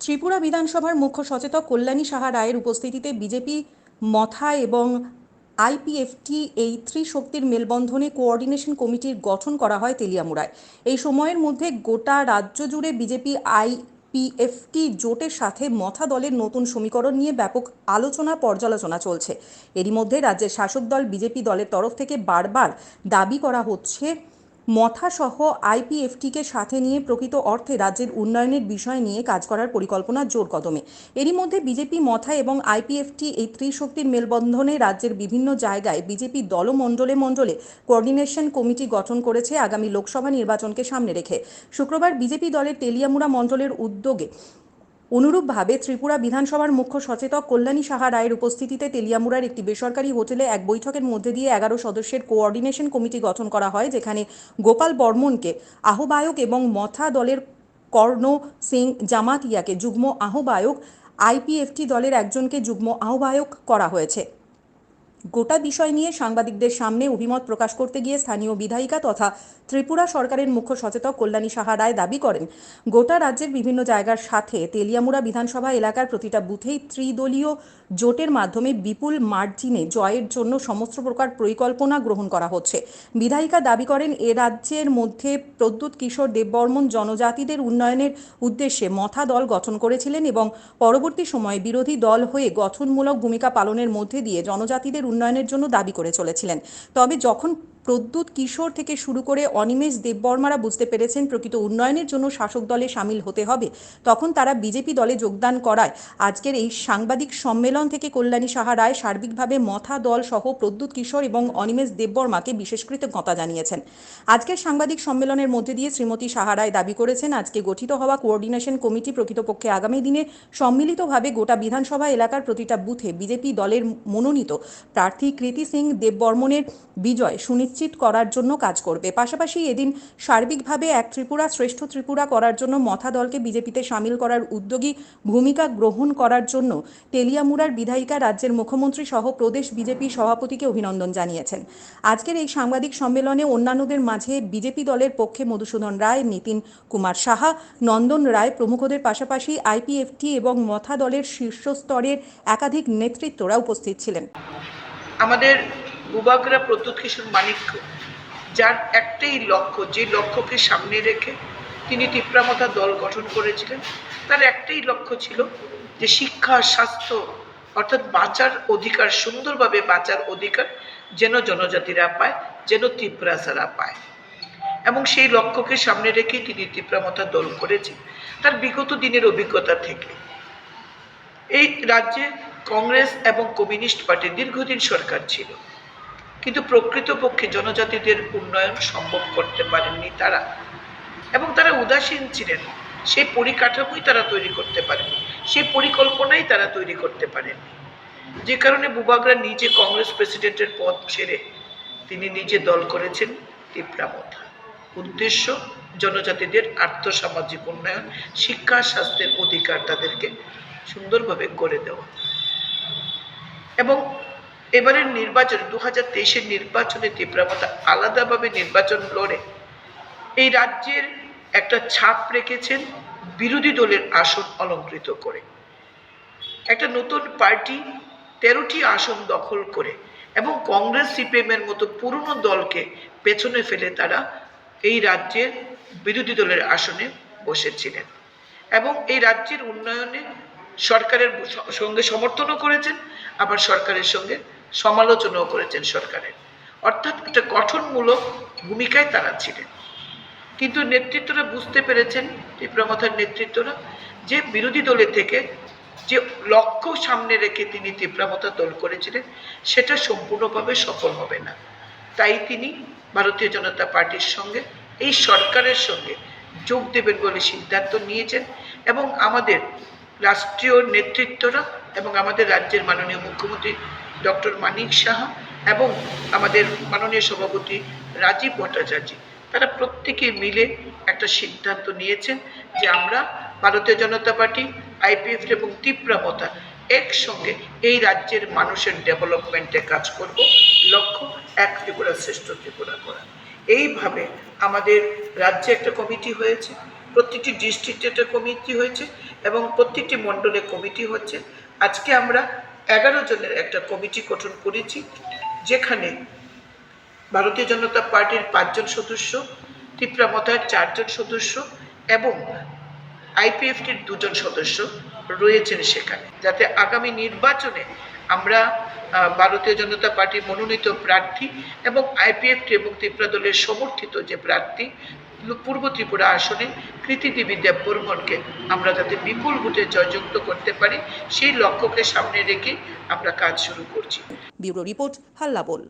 ত্রিপুরা বিধানসভার মুখ্য সচেতক কল্যাণী সাহা রায়ের উপস্থিতিতে বিজেপি, মথা এবং আইপিএফটি এই ত্রিশক্তির মেলবন্ধনে কোঅর্ডিনেশন কমিটির গঠন করা হয় তেলিয়ামুড়ায়। এই সময়ের মধ্যে গোটা রাজ্য জুড়ে বিজেপি, আইপিএফটি জোটের সাথে মথা দলের নতুন সমীকরণ নিয়ে ব্যাপক আলোচনা, পর্যালোচনা চলছে। এরই মধ্যে রাজ্যের শাসক দল বিজেপি দলের তরফ থেকে বারবার দাবি করা হচ্ছে মথা সহ আইপিএফটিকে সাথে নিয়ে প্রকৃত অর্থে রাজ্যের উন্নয়নের বিষয় নিয়ে কাজ করার পরিকল্পনা জোর কদমে। এরই মধ্যে বিজেপি, মথা এবং আইপিএফটি এই ত্রিশক্তির মেলবন্ধনে রাজ্যের বিভিন্ন জায়গায় বিজেপি দলমণ্ডলে মণ্ডলে কোঅর্ডিনেশন কমিটি গঠন করেছে আগামী লোকসভা নির্বাচনকে সামনে রেখে। শুক্রবার বিজেপি দলের তেলিয়ামুড়া মণ্ডলের উদ্যোগে অনুরূপভাবে ত্রিপুরা বিধানসভার মুখ্য সচেতক কল্যাণী সাহা রায়ের উপস্থিতিতে তেলিয়ামুড়ার একটি বেসরকারি হোটেলে এক বৈঠকের মধ্যে দিয়ে এগারো সদস্যের কোঅর্ডিনেশন কমিটি গঠন করা হয়, যেখানে গোপাল বর্মনকে আহ্বায়ক এবং মথা দলের কর্ণ সিং জামাতিয়াকে যুগ্ম আহ্বায়ক, আইপিএফটি দলের একজনকে যুগ্ম আহ্বায়ক করা হয়েছে। গোটা বিষয় নিয়ে সাংবাদিকদের সামনে অভিমত প্রকাশ করতে গিয়ে স্থানীয় বিধায়িকা তথা ত্রিপুরা সরকারের মুখ্য সচেতক কল্যাণী সাহা রায় দাবি করেন, গোটা রাজ্যের বিভিন্ন জায়গার সাথে তেলিয়ামুড়া বিধানসভা এলাকার প্রতিটা বুথেই ত্রিদলীয় জোটের মাধ্যমে বিপুল মার্জিনে জয়ের জন্য সমস্ত প্রকার পরিকল্পনা গ্রহণ করা হচ্ছে। বিধায়িকা দাবি করেন, এ রাজ্যের মধ্যে প্রদ্যুৎ, কিশোর, দেববর্মন জনজাতিদের উন্নয়নের উদ্দেশ্যে মথা দল গঠন করেছিলেন এবং পরবর্তী সময়ে বিরোধী দল হয়ে গঠনমূলক ভূমিকা পালনের মধ্যে দিয়ে জনজাতিদের উন্নয়নের জন্য দাবি করে চলেছিলেন। তবে যখন প্রদ্যুৎ কিশোর থেকে শুরু করে অনিমেষ দেববর্মারা বুঝতে পেরেছেন প্রকৃত উন্নয়নের জন্য শাসক দলে সামিল হতে হবে। তখন তারা বিজেপি দলে যোগদান করায়। আজকের এই সাংবাদিক সম্মেলন থেকে কল্যাণী সাহা রায় সার্বিকভাবে মথা দল সহ প্রদ্যুৎ কিশোর এবং অনিমেষ দেববর্মাকে বিশেষ কৃতজ্ঞতা জানিয়েছেন। আজকের সাংবাদিক সম্মেলনের মধ্যে দিয়ে শ্রীমতী সাহা রায় দাবি করেছেন, আজকে গঠিত হওয়া কোঅর্ডিনেশন কমিটি প্রকৃতপক্ষে আগামী দিনে সম্মিলিতভাবে গোটা বিধানসভা এলাকার প্রতিটা বুথে বিজেপি দলের মনোনীত। প্রার্থী কৃতি সিং দেববর্মনের বিজয় সুনিশ্চিত করার জন্য কাজ করবে। পাশাপাশি এদিন সার্বিকভাবে এক ত্রিপুরা, শ্রেষ্ঠ ত্রিপুরা করার জন্য মথা দলকে বিজেপিতে সামিল করার উদ্যোগী ভূমিকা গ্রহণ করার জন্য তেলিয়ামুড়ার বিধায়িকা, রাজ্যের মুখ্যমন্ত্রী সহ প্রদেশ বিজেপি সভাপতিকে অভিনন্দন জানিয়েছেন। আজকের এই সাংবাদিক সম্মেলনে অন্যান্যদের মাঝে বিজেপি দলের পক্ষে মধুসূদন রায়, নিতিন কুমার সাহা, নন্দন রায় প্রমুখদের পাশাপাশি আইপিএফটি এবং মথা দলের শীর্ষস্তরের একাধিক নেতৃত্বরা উপস্থিত ছিলেন। আমাদের বুবাগরা প্রদ্যুৎ কিশোর মানিক্য যার একটাই লক্ষ্য, যে লক্ষ্যকে সামনে রেখে তিনি তিপ্রামতা দল গঠন করেছিলেন, তার একটাই লক্ষ্য ছিল যে শিক্ষা, স্বাস্থ্য অর্থাৎ বাঁচার অধিকার, সুন্দরভাবে বাঁচার অধিকার যেন জনজাতিরা পায়, যেন তিপ্রাসারা পায়। এবং সেই লক্ষ্যকে সামনে রেখেই তিনি তিপ্রামতা দল করেছেন, তার বিগত দিনের অভিজ্ঞতা থেকে। এই রাজ্যে কংগ্রেস এবং কমিউনিস্ট পার্টির দীর্ঘদিন সরকার ছিল। কিন্তু প্রকৃতপক্ষে জনজাতিদের উন্নয়ন সম্ভব করতে পারেননি তারা। এবং তারা উদাসীন ছিলেন। সেই পরিকাঠামোই তারা তৈরি করতে পারেনি সেই পরিকল্পনাই তারা তৈরি করতে পারেননি। যে কারণে বুবাগরা নিজে কংগ্রেস প্রেসিডেন্টের পদ ছেড়ে তিনি নিজে দল করেছেন তিপ্রামথা। উদ্দেশ্য, জনজাতিদের আর্থসামাজিক উন্নয়ন, শিক্ষা, স্বাস্থ্যের অধিকার তাদেরকে সুন্দরভাবে করে দেওয়া। এবং এবারের নির্বাচন দু হাজার তেইশের নির্বাচনে তীব্রমতা আলাদাভাবে নির্বাচন লড়ে। এই রাজ্যের একটা ছাপ রেখেছেন বিরোধী দলের আসন অলঙ্কৃত করে। একটা নতুন পার্টি তেরোটি আসন দখল করে এবং কংগ্রেস সিপিএমের মতো পুরনো দলকে পেছনে ফেলে তারা এই রাজ্যের বিরোধী দলের আসনে বসেছিলেন এবং এই রাজ্যের উন্নয়নে সরকারের সঙ্গে সমর্থনও করেছেন, আবার সরকারের সঙ্গে সমালোচনাও করেছেন সরকারের। অর্থাৎ একটা গঠনমূলক ভূমিকায় তারা ছিলেন। কিন্তু নেতৃত্বরা বুঝতে পেরেছেন তীব্রমথার নেতৃত্বরা, যে বিরোধী দলের থেকে যে লক্ষ্য সামনে রেখে তিনি তীব্রমতা দল করেছিলেন, সেটা সম্পূর্ণভাবে সফল হবে না। তাই তিনি ভারতীয় জনতা পার্টির সঙ্গে, এই সরকারের সঙ্গে যোগ দেবেন বলে সিদ্ধান্ত নিয়েছেন এবং আমাদের রাষ্ট্রীয় নেতৃত্বরা এবং আমাদের রাজ্যের মাননীয় মুখ্যমন্ত্রী ডক্টর মানিক সাহা এবং আমাদের মাননীয় সভাপতি রাজীব ভট্টাচার্য। তারা প্রত্যেকে মিলে একটা সিদ্ধান্ত নিয়েছেন যে আমরা ভারতীয় জনতা পার্টি, আইপিএফ এবং তীব্রামতা একসঙ্গে এই রাজ্যের মানুষের ডেভেলপমেন্টে কাজ করব। লক্ষ্য এক ত্রিপুরা শ্রেষ্ঠ ত্রিপুরা করা। এইভাবে আমাদের রাজ্যে একটা কমিটি হয়েছে প্রত্যেকটি ডিস্ট্রিক্টে একটা কমিটি হয়েছে এবং প্রত্যেকটি মণ্ডলে কমিটি হচ্ছে। আজকে আমরা এগারো জনের একটা কমিটি গঠন করেছি, যেখানে ভারতীয় জনতা পার্টির পাঁচজন সদস্য ত্রিপুরামথার চারজন সদস্য এবং আইপিএফটির দুজন সদস্য রয়েছেন সেখানে। যাতে আগামী নির্বাচনে আমরা ভারতীয় জনতা পার্টির মনোনীত প্রার্থী এবং আইপিএফটি এবং ত্রিপুরা দলের সমর্থিত যে প্রার্থী পূর্ব ত্রিপুরা আসনে কৃতি দেবী দেববর্মনকে আমরা যাতে বিপুল ভোটে জয়যুক্ত করতে পারি, সেই লক্ষ্যকে সামনে রেখে আমরা কাজ শুরু করছি। ব্যুরো রিপোর্ট হাল্লা বল।